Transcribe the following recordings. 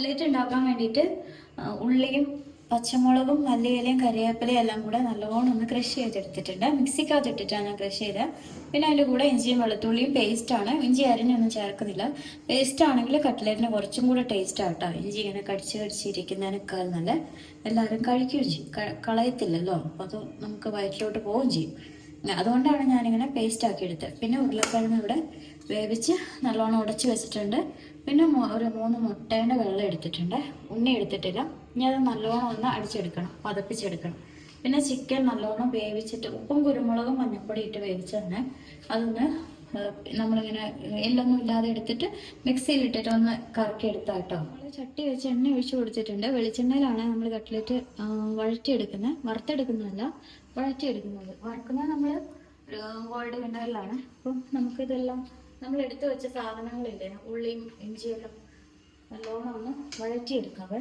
Cutlet ഉണ്ടാക്കാൻ വേണ്ടിയിട്ട് ഉള്ളിയും പച്ചമുളകും മല്ലിയിലയും കറിവേപ്പിലയും എല്ലാം കൂടെ നല്ലോണം ഒന്ന് ക്രഷ് ചെയ്തെടുത്തിട്ടുണ്ട്. മിക്സിക്കകത്ത് ഇട്ടിട്ടാണ് ഞാൻ ക്രഷ് ചെയ്തത് പിന്നെ അതിന്റെ കൂടെ ഇഞ്ചിയും വെളുത്തുള്ളിയും പേസ്റ്റാണ് ഇഞ്ചി അരിഞ്ഞൊന്നും ചേർക്കുന്നില്ല. പേസ്റ്റ് ആണെങ്കിൽ കട്ട്ലേറ്റിന് കുറച്ചും കൂടെ ടേസ്റ്റ് ആട്ടോ ഇഞ്ചി ഇങ്ങനെ കടിച്ച് കടിച്ചിരിക്കുന്നതിനേക്കാൾ നല്ല. എല്ലാവരും കഴിക്കുകയും ചെയ്യും. കളയത്തില്ലല്ലോ. അപ്പോൾ അത് നമുക്ക് വയറ്റിലോട്ട് പോവുകയും ചെയ്യും. അതുകൊണ്ടാണ് ഞാനിങ്ങനെ പേസ്റ്റ് ആക്കി എടുത്തത്. പിന്നെ ഉരുളക്കിഴങ്ങ് ഇവിടെ വേവിച്ച് നല്ലോണം ഉടച്ച് വെച്ചിട്ടുണ്ട്. പിന്നെ ഒരു മൂന്ന് മുട്ടേന്റെ വെള്ളം എടുത്തിട്ടുണ്ട്. ഉണ്ണി എടുത്തിട്ടില്ല. ഇനി അത് നല്ലോണം ഒന്ന് അടിച്ചെടുക്കണം. പതപ്പിച്ചെടുക്കണം. പിന്നെ ചിക്കൻ നല്ലോണം വേവിച്ചിട്ട് ഉപ്പും കുരുമുളകും മഞ്ഞൾപ്പൊടി ഇട്ട് വേവിച്ച് തന്നെ അതൊന്ന് നമ്മളിങ്ങനെ എല്ലൊന്നും ഇല്ലാതെ എടുത്തിട്ട് മിക്സിയിൽ ഇട്ടിട്ട് ഒന്ന് കറക്കി എടുത്താൽ കേട്ടോ. നമ്മൾ ചട്ടി വെച്ച് എണ്ണ ഒഴിച്ചു കൊടുത്തിട്ടുണ്ട്. വെളിച്ചെണ്ണയിലാണ് നമ്മൾ കട്ട്ലറ്റ് വഴറ്റിയെടുക്കുന്നത്. വറുത്തെടുക്കുന്നതല്ല വഴറ്റിയെടുക്കുന്നത്. വറുക്കുന്നത് നമ്മൾ ഗോൾഡ് കിണറിലാണ് അപ്പം നമുക്കിതെല്ലാം നമ്മൾ എടുത്തു വെച്ച സാധനങ്ങളില്ലേ? ഉള്ളിയും ഇഞ്ചിയെല്ലാം നല്ലോണം ഒന്ന് വഴറ്റിയെടുക്കാവേ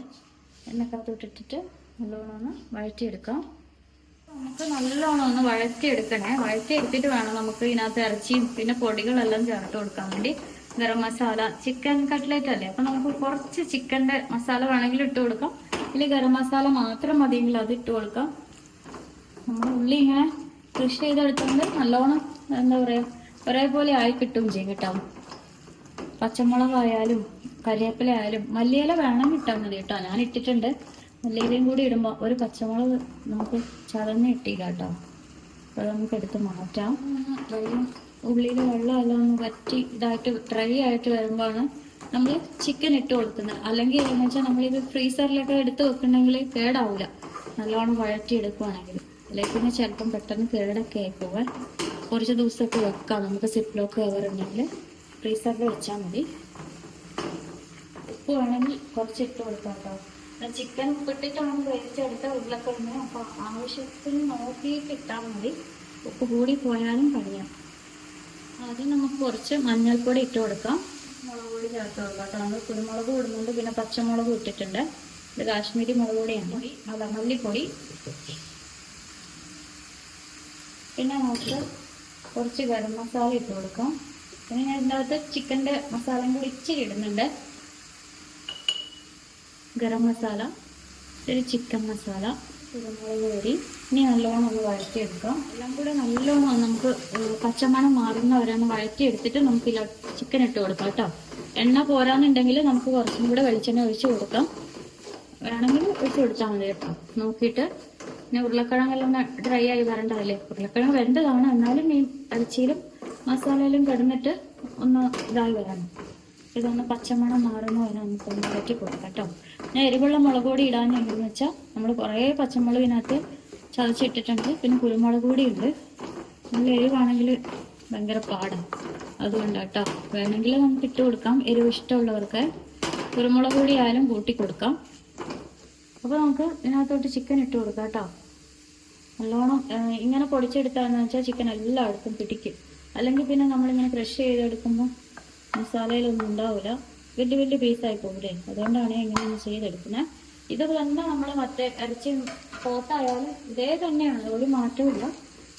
എണ്ണക്കകത്ത് ഇട്ടിട്ട് നല്ലോണം ഒന്ന് വഴറ്റിയെടുക്കാം. നമുക്ക് നല്ലോണം ഒന്ന് വഴറ്റിയെടുക്കണേ. വഴറ്റിയെടുത്തിട്ട് വേണം നമുക്ക് ഇതിനകത്ത് ഇറച്ചിയും പിന്നെ പൊടികളെല്ലാം ചേർത്ത് കൊടുക്കാൻ വേണ്ടി. ഗരം മസാല ചിക്കൻ കട്ട്ലേറ്റ് അല്ലേ? അപ്പൊ നമുക്ക് കുറച്ച് ചിക്കന്റെ മസാല വേണമെങ്കിൽ ഇട്ട് കൊടുക്കാം. ഇല്ല ഗരം മസാല മാത്രം മതിയെങ്കിൽ അത് ഇട്ട് കൊടുക്കാം. നമ്മൾ ഉള്ളി ഇങ്ങനെ കൃഷി ചെയ്തെടുത്തുകൊണ്ട് നല്ലോണം എന്താ പറയാ ഒരേപോലെ ആയി കിട്ടും ചെയ്യും കേട്ടോ പച്ചമുളകായാലും കറിവേപ്പില ആയാലും മല്ലിയില വേണം കിട്ടാൻ മതി കേട്ടോ. ഞാൻ ഇട്ടിട്ടുണ്ട്. മല്ലിയിലയും കൂടി ഇടുമ്പോൾ ഒരു പച്ചമുളക് നമുക്ക് ചതഞ്ഞ് കിട്ടിയില്ല കേട്ടോ. അപ്പോൾ നമുക്ക് എടുത്ത് മാറ്റാം. ഉള്ളിയിൽ വെള്ളമെല്ലാം ഒന്ന് വറ്റി ഇതായിട്ട് ഡ്രൈ ആയിട്ട് വരുമ്പോഴാണ് നമ്മൾ ചിക്കൻ ഇട്ട് കൊടുക്കുന്നത്. അല്ലെങ്കിൽ എന്ന് വെച്ചാൽ നമ്മളിത് ഫ്രീസറിലൊക്കെ എടുത്ത് വെക്കണമെങ്കിൽ കേടാവില്ല നല്ലോണം വഴറ്റി എടുക്കുവാണെങ്കിൽ അല്ലെങ്കിൽ പിന്നെ ചിലപ്പം പെട്ടെന്ന് കേടൊക്കെ ആയിപ്പോവാൻ കുറച്ച് ദിവസമൊക്കെ വെക്കാം. നമുക്ക് സിപ്പ് ലോക്ക് കവർ ഉണ്ടെങ്കിൽ ഫ്രീസറിൽ വെച്ചാൽ മതി. ഉപ്പ് വേണമെങ്കിൽ കുറച്ച് ഇട്ട് കൊടുക്കാം കേട്ടോ ചിക്കൻ ഉപ്പിട്ടിട്ടാണ് വേവിച്ചെടുത്ത ഉരുളക്കിഴങ്ങ്. അപ്പോൾ ആവശ്യത്തിന് നോക്കിയിട്ട് ഇട്ടാൽ മതി. ഉപ്പ് കൂടി പോയാലും പണിയാം. ആദ്യം നമുക്ക് കുറച്ച് മഞ്ഞൾപ്പൊടി ഇട്ട് കൊടുക്കാം. മുളക് പൊടി ചേർത്ത് കേട്ടോ നമ്മൾ കുരുമുളക് ഇടുന്നുണ്ട്. പിന്നെ പച്ചമുളക് ഇട്ടിട്ടുണ്ട്. ഇത് കാശ്മീരി മുളക് പൊടിയാണ്. അല്ല മല്ലിപ്പൊടി. പിന്നെ നമുക്ക് കുറച്ച് ഗരം മസാല ഇട്ട് കൊടുക്കാം. പിന്നെ ഞാൻ ഇതിന്റെ അകത്ത് ചിക്കന്റെ മസാലയും കൂടി ഇച്ചിരി ഇടുന്നുണ്ട്. ഗരം മസാല ഒരു ചിക്കൻ മസാല കുരുമുളക് പൊടി. ഇനി നല്ലോണം ഒന്ന് വഴറ്റിയെടുക്കാം. എല്ലാം കൂടെ നല്ലോണം നമുക്ക് പച്ചമണം മാറുന്ന വരെ ഒന്ന് വഴറ്റിയെടുത്തിട്ട് നമുക്ക് ഇല്ല ചിക്കൻ ഇട്ട് കൊടുക്കാം കേട്ടോ. എണ്ണ പോരാന്നുണ്ടെങ്കിൽ നമുക്ക് കുറച്ചും കൂടെ വെളിച്ചെണ്ണ ഒഴിച്ച് കൊടുക്കാം. വേണമെങ്കിൽ ഒഴിച്ച് കൊടുത്താൽ മതി കേട്ടോ. നോക്കിയിട്ട് പിന്നെ ഉരുളക്കിഴങ്ങെല്ലാം ഡ്രൈ ആയി വരണ്ടതല്ലേ? ഉരുളക്കിഴങ്ങ് വെന്തതാണ്. എന്നാലും മീൻ ഇറച്ചിയിലും മസാലയിലും കിടന്നിട്ട് ഒന്ന് ഇതായി വരാം ഇതൊന്ന് പച്ചമണം മാറുന്ന നമുക്ക് നമുക്കൊന്ന് ഇറക്കി കൊടുക്കാം കേട്ടോ. പിന്നെ എരിവുള്ള മുളക് പൊടി ഇടാൻ എന്തെന്ന് വെച്ചാൽ നമ്മൾ കുറേ പച്ചമുളകിനകത്ത് ചതച്ചിട്ടിട്ടുണ്ട്. പിന്നെ കുരുമുളക് പൊടി ഉണ്ട്. നല്ല എരിവാണെങ്കിൽ ഭയങ്കര പാടാണ് അതുകൊണ്ട് കേട്ടോ വേണമെങ്കിൽ നമുക്ക് ഇട്ട് കൊടുക്കാം. എരിവ് ഇഷ്ടമുള്ളവർക്ക് കുരുമുളക് പൊടി ആയാലും കൂട്ടി കൊടുക്കാം. അപ്പോൾ നമുക്ക് ഇതിനകത്തോട്ട് ചിക്കൻ ഇട്ട് കൊടുക്കാം കേട്ടോ നല്ലോണം ഇങ്ങനെ പൊടിച്ചെടുത്താന്ന് വെച്ചാൽ ചിക്കൻ എല്ലായിടത്തും പിടിക്കും. അല്ലെങ്കിൽ പിന്നെ നമ്മളിങ്ങനെ ക്രഷ് ചെയ്തെടുക്കുമ്പോൾ മസാലയിലൊന്നും ഉണ്ടാവില്ല വലിയ വലിയ പീസായി പോകില്ലേ അതുകൊണ്ടാണ് ഇങ്ങനെ ചെയ്തെടുക്കുന്നത് ഇത് തന്നെ നമ്മൾ മറ്റേ ഇറച്ചി പോത്തായാലും ഇതേ തന്നെയാണ്. ഒരു മാറ്റമില്ല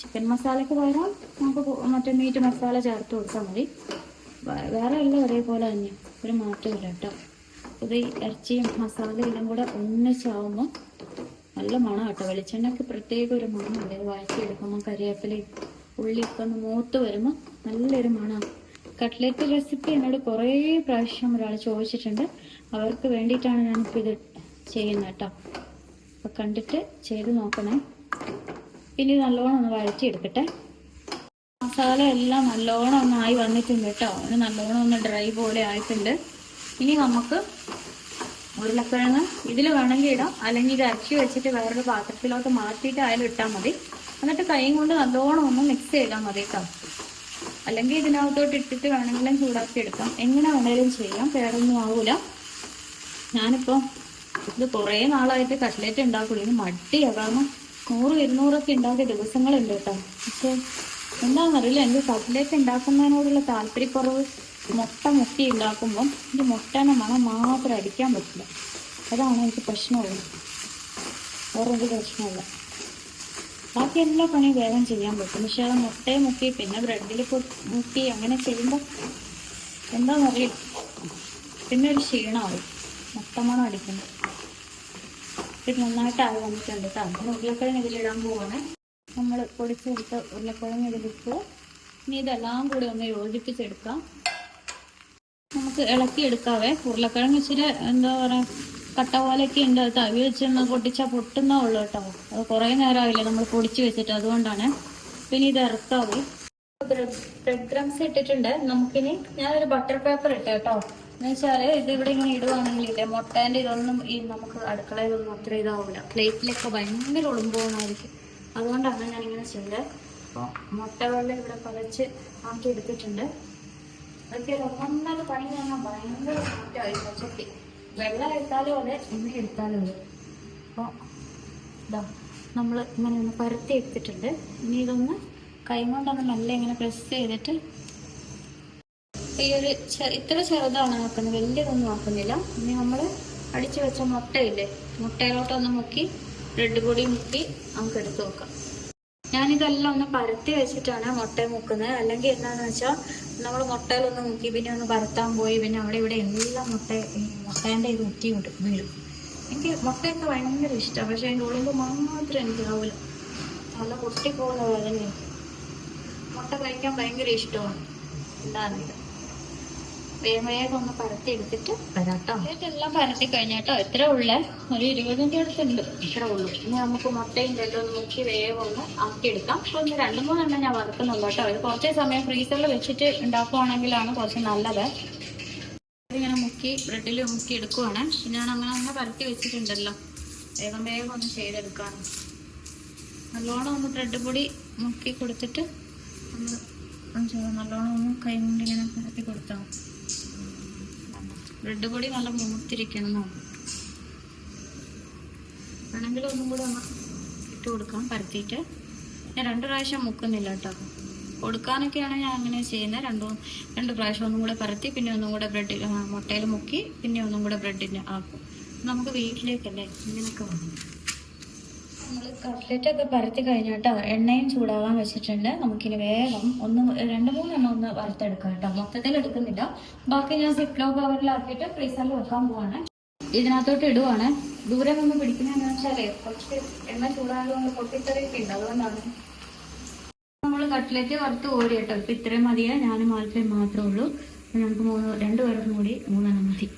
ചിക്കൻ മസാലയ്ക്ക് പകരം നമുക്ക് മറ്റേ മീറ്റ് മസാല ചേർത്ത് കൊടുത്താൽ മതി. വേറെ എല്ലാം ഒരേപോലെ തന്നെ. ഒരു മാറ്റമില്ല കേട്ടോ. ഇത് ഇറച്ചിയും മസാലയും എല്ലാം കൂടെ ഒന്നിച്ചാവുമ്പോൾ നല്ല മണം കേട്ടോ. വെളിച്ചെണ്ണയ്ക്ക് പ്രത്യേക ഒരു മണമില്ലേ വഴറ്റിയെടുക്കുമ്പോൾ ഉള്ളി ഒക്കെ ഒന്ന് മൂത്ത് വരുമ്പോൾ നല്ലൊരു മണം. കട്ട്ലറ്റ് റെസിപ്പി എന്നോട് കുറേ പ്രാവശ്യം ഒരാൾ ചോദിച്ചിട്ടുണ്ട്. അവർക്ക് വേണ്ടിയിട്ടാണ് ഞാനിപ്പോൾ ഇത് ചെയ്യുന്നത് കേട്ടോ. അപ്പോൾ കണ്ടിട്ട് ചെയ്ത് നോക്കണേ. പിന്നെ നല്ലോണം ഒന്ന് വഴറ്റിയെടുക്കട്ടെ. മസാല എല്ലാം നല്ലോണം ഒന്നായി വന്നിട്ടുണ്ട് കേട്ടോ. നല്ലോണം ഒന്ന് ഡ്രൈ പോലെ ആയിട്ടുണ്ട്. ഇനി നമുക്ക് ഉരുളക്കിഴങ്ങ് ഇതിൽ വേണമെങ്കിൽ ഇടാം. അല്ലെങ്കിൽ ഇത് അരച്ച് വെച്ചിട്ട് വേറൊരു പാത്രത്തിലോട്ട് മാറ്റിയിട്ട് അതിൽ ഇട്ടാൽ മതി. എന്നിട്ട് കൈയും കൊണ്ട് നല്ലോണം ഒന്ന് മിക്സ് ചെയ്താൽ മതി കേട്ടോ അല്ലെങ്കിൽ ഇതിനകത്തോട്ട് ഇട്ടിട്ട് വേണമെങ്കിലും ചൂടാക്കി എടുക്കാം. എങ്ങനെ വേണേലും ചെയ്യാം. വേറൊന്നും ആവൂല. ഞാനിപ്പോൾ ഇത് കുറേ നാളായിട്ട് കട്ട്ലേറ്റ് ഉണ്ടാക്കുള്ളൂ. ഇത് മടിയാണ് കാരണം നൂറ് ഇരുന്നൂറൊക്കെ ഉണ്ടാക്കിയ ദിവസങ്ങളുണ്ട് കേട്ടോ പക്ഷേ എന്താണെന്നറിയില്ല എനിക്ക് കട്ട്ലേറ്റ് ഉണ്ടാക്കുന്നതിനോടുള്ള താല്പര്യക്കുറവ് മുട്ട മുട്ടി ഉണ്ടാക്കുമ്പം ഈ മുട്ടേനെ മണം മാത്രം അടിക്കാൻ പറ്റില്ല. അതാണ് എനിക്ക് പ്രശ്നമുള്ളത്. വേറെ ഒരു പ്രശ്നമില്ല ബാക്കി എല്ലാ പണിയും വേഗം ചെയ്യാൻ പറ്റും. പക്ഷെ അത് മുട്ടയെ മുക്കി പിന്നെ ബ്രെഡിൽ മുക്കി അങ്ങനെ ചെയ്യുമ്പോൾ എന്താണെന്നറിയില്ല പിന്നെ ഒരു ക്ഷീണമാവും. മുട്ട മുട്ടമണം അടിക്കുന്നു ഇത് നന്നായിട്ട് ആയി വന്നിട്ടുണ്ട് കേട്ടോ പിന്നെ ഉരുളക്കിഴങ്ങ് ഇതിലിടാൻ പോവാണ്. നമ്മൾ പൊടിച്ചെടുത്ത് ഉരുളക്കിഴങ്ങ് ഇതിലിട്ട് ഇനി ഇതെല്ലാം കൂടി ഒന്ന് യോജിപ്പിച്ചെടുക്കാം. നമുക്ക് ഇളക്കി എടുക്കാവേ ഉരുളക്കിഴങ്ങ് ഇച്ചിരി എന്താ പറയാ കട്ട പോലെയൊക്കെ ഉണ്ട്. അത് തവി വെച്ചൊന്ന് പൊട്ടിച്ചാൽ പൊട്ടുന്നേ ഉള്ളൂ കേട്ടോ. അത് കുറേ നേരമായില്ലേ നമ്മൾ പൊടിച്ച് വെച്ചിട്ട്. അതുകൊണ്ടാണ് പിന്നെ ഇത് ഇറക്കാവേ. ബ്രെഡ് ക്രംസ് ഇട്ടിട്ടുണ്ട്. നമുക്കിനി ഞാനൊരു ബട്ടർ പേപ്പർ ഇട്ട് കേട്ടോ. എന്ന് വെച്ചാൽ ഇത് ഇവിടെ ഇങ്ങനെ ഇടുവാണെങ്കിലേ മുട്ടേന്റെ ഇതൊന്നും ഈ നമുക്ക് അടുക്കളയിലൊന്നും അത്ര ഇതാവില്ല പ്ലേറ്റിലൊക്കെ ഭയങ്കര ഉളുമ്പോണായിരിക്കും അതുകൊണ്ടാണ് ഞാനിങ്ങനെ ചെയ്തത്. അപ്പോൾ മുട്ടകളിൽ ഇവിടെ പതച്ച് ആക്കി എടുത്തിട്ടുണ്ട് ഇതാ നമ്മൾ ഇങ്ങനെ ഒന്ന് പരത്തി എടുത്തിട്ടുണ്ട്. ഇനി ഇതൊന്ന് കൈകൊണ്ടൊന്ന് നല്ല ഇങ്ങനെ പ്രസ് ചെയ്തിട്ട് ഈ ഒരു ഇത്ര ചെറുതാണ് നോക്കുന്നത് വലിയതൊന്നും നോക്കുന്നില്ല ഇനി നമ്മൾ അടിച്ചു വെച്ച മുട്ടയില്ലേ മുട്ടയിലോട്ടൊന്ന് മുക്കി ബ്രെഡ് പൊടി മുക്കി നമുക്ക് എടുത്ത് വെക്കാം. ഞാനിതെല്ലാം ഒന്ന് പരത്തി വെച്ചിട്ടാണ് മുട്ട മുക്കുന്നത്. അല്ലെങ്കിൽ എന്താണെന്ന് വെച്ചാൽ നമ്മൾ മുട്ടയിലൊന്ന് മുക്കി പിന്നെ ഒന്ന് പരത്താൻ പോയി. പിന്നെ അവിടെ ഇവിടെ എല്ലാം മുട്ട മുട്ടേന്റെ ഇത് ഉറ്റി വീഴും. എനിക്ക് മുട്ടയൊക്കെ ഭയങ്കര ഇഷ്ടമാണ് പക്ഷേ അതിന്റെ ഉള്ളിൽ മാത്രം എനിക്കാവില്ല നല്ല പൊട്ടിപ്പോകുന്ന വേദനയാണ് മുട്ട കഴിക്കാൻ ഭയങ്കര ഇഷ്ടമാണ്. എന്താണെന്നില്ല വേഗം വേഗം ഒന്ന് പരത്തി എടുത്തിട്ട് വരാട്ടോ. എല്ലാം പരത്തി കഴിഞ്ഞാട്ടോ. എത്ര ഉള്ള. ഒരു ഇരുപതിന്റെ അടുത്തുണ്ട്. ഇത്ര ഉള്ളൂ. ഇനി നമുക്ക് മുട്ടയും രണ്ടും ഒന്ന് മുക്കി വേഗം ഒന്ന് ആക്കിയെടുക്കാം. അപ്പോൾ ഒന്ന് രണ്ട് മൂന്നെണ്ണം ഞാൻ വറുക്കുന്നുള്ളൂ കേട്ടോ. ഇത് കുറച്ച് സമയം ഫ്രീസറിൽ വെച്ചിട്ട് ഉണ്ടാക്കുവാണെങ്കിലാണ് കുറച്ച് നല്ലത്. ഇതിങ്ങനെ മുക്കി ബ്രെഡിൽ മുക്കി എടുക്കുവാണ്. പിന്നെ ഞാൻ അങ്ങനെ ഒന്ന് പരത്തി വെച്ചിട്ടുണ്ടല്ലോ. വേഗം വേഗം ഒന്ന് ചെയ്തെടുക്കാണ്. നല്ലോണം ഒന്ന് ബ്രെഡ് പൊടി മുക്കി കൊടുത്തിട്ട് നമ്മൾ നല്ലോണം ഒന്ന് കൈ കൊണ്ട് ഇങ്ങനെ പരത്തി കൊടുത്താൽ മതി ബ്രെഡ് പൊടി നല്ല മൂത്തിരിക്കണം വേണമെങ്കിൽ ഒന്നും കൂടെ ഒന്ന് ഇട്ട് കൊടുക്കാം പരത്തിയിട്ട്. ഞാൻ രണ്ട് പ്രാവശ്യം മുക്കുന്നില്ല കേട്ടോ. കൊടുക്കാനൊക്കെയാണ് ഞാൻ അങ്ങനെ ചെയ്യുന്നത്. രണ്ടു രണ്ട് പ്രാവശ്യം ഒന്നും കൂടെ പരത്തി പിന്നെ ഒന്നും കൂടെ ബ്രെഡിൽ മുട്ടയിൽ മുക്കി പിന്നെ ഒന്നും കൂടെ ബ്രെഡിന് ആക്കും. നമുക്ക് വീട്ടിലേക്കല്ലേ ഇങ്ങനെയൊക്കെ വന്നു നമ്മൾ കട്ട്ലറ്റ് ഒക്കെ പരത്തി കഴിഞ്ഞിട്ട് എണ്ണയും ചൂടാവാൻ വെച്ചിട്ടുണ്ട്. നമുക്കിനി വേഗം ഒന്ന് രണ്ട് മൂന്നെണ്ണം ഒന്ന് വറുത്തെടുക്കാം കേട്ടോ. മൊത്തത്തിൽ എടുക്കുന്നില്ല. ബാക്കി ഞാൻ സിപ്ലോ കവറിലാക്കിയിട്ട് ഫ്രീസറിൽ വെക്കാൻ പോവാണ്. ഇതിനകത്തോട്ട് ഇടുവാണ്. ദൂരെ നിന്ന് പിടിക്കുന്നതെന്ന് വെച്ചാലേ കുറച്ച് എണ്ണ ചൂടായതുകൊണ്ട് പൊട്ടിത്തെറിയൊക്കെ ഉണ്ട്. അതുകൊണ്ടാണ് നമ്മൾ കട്ട്ലറ്റ് വറുത്ത് ഓടി കേട്ടോ. ഇപ്പം ഇത്രയും മതിയേ. ഞാനും മാൽപ്പയും മാത്രമേ ഉള്ളൂ. നമുക്ക് മൂന്ന് രണ്ട് പേർക്കും കൂടി മൂന്നെണ്ണം മതി.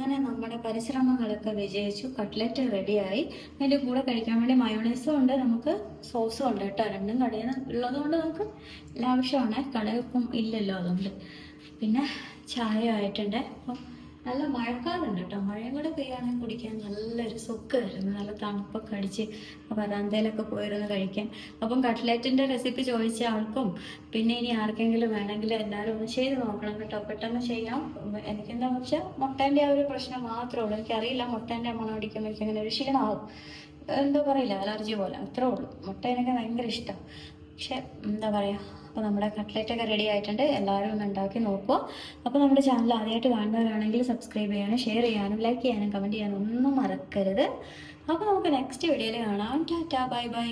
അങ്ങനെ നമ്മുടെ പരിശ്രമങ്ങളൊക്കെ വിജയിച്ചു കട്ട്ലറ്റ് റെഡിയായി. അതിന്റെ കൂടെ കഴിക്കാൻ വേണ്ടി മയോണൈസും ഉണ്ട് നമുക്ക് സോസും ഉണ്ട് കേട്ടോ. രണ്ടും കടയിൽ നിന്ന് ഉള്ളത് കൊണ്ട് നമുക്ക് ലാവശ്യമാണ് കടയിപ്പം ഇല്ലല്ലോ അതുകൊണ്ട്. പിന്നെ ചായ ആയിട്ടുണ്ട്. അപ്പം നല്ല മഴക്കാറുണ്ട് കേട്ടോ. മഴയും കൂടെ പെയ്യാണെങ്കിൽ കുടിക്കാൻ നല്ലൊരു സുഖമായിരുന്നു. നല്ല തണുപ്പൊക്കെ അടിച്ച് വരാന്തയിലൊക്കെ പോയിരുന്നു കഴിക്കാൻ. അപ്പം കട്ട്ലറ്റിന്റെ റെസിപ്പി ചോദിച്ച ആൾക്കും പിന്നെ ഇനി ആർക്കെങ്കിലും വേണമെങ്കിൽ എല്ലാവരും ഒന്ന് ചെയ്ത് നോക്കണം കേട്ടോ. പെട്ടെന്ന് ചെയ്യാം. എനിക്കെന്താണെന്ന് വെച്ചാൽ മുട്ടേന്റെ ആ ഒരു പ്രശ്നം മാത്രമേ ഉള്ളൂ. എനിക്കറിയില്ല മുട്ടേന്റെ മണം അടിക്കുമ്പോൾ എനിക്ക് ഒരു ക്ഷീണമാവും. എന്താ പറയില്ല അലർജി പോലെ. അത്രേ ഉള്ളൂ. മുട്ട എനിക്ക് ഭയങ്കര ഇഷ്ടം. പക്ഷെ എന്താ പറയുക അപ്പോൾ നമ്മുടെ കട്ട്ലറ്റ് ഒക്കെ റെഡി ആയിട്ടുണ്ട്. എല്ലാവരും ഒന്ന് ഉണ്ടാക്കി നോക്കുക അപ്പോൾ നമ്മുടെ ചാനൽ ആദ്യമായിട്ട് കാണുന്നവരാണെങ്കിൽ സബ്സ്ക്രൈബ് ചെയ്യാനും ഷെയർ ചെയ്യാനും ലൈക്ക് ചെയ്യാനും കമന്റ് ചെയ്യാനും ഒന്നും മറക്കരുത്. അപ്പോൾ നമുക്ക് നെക്സ്റ്റ് വീഡിയോയിൽ കാണാം. Tata bye bye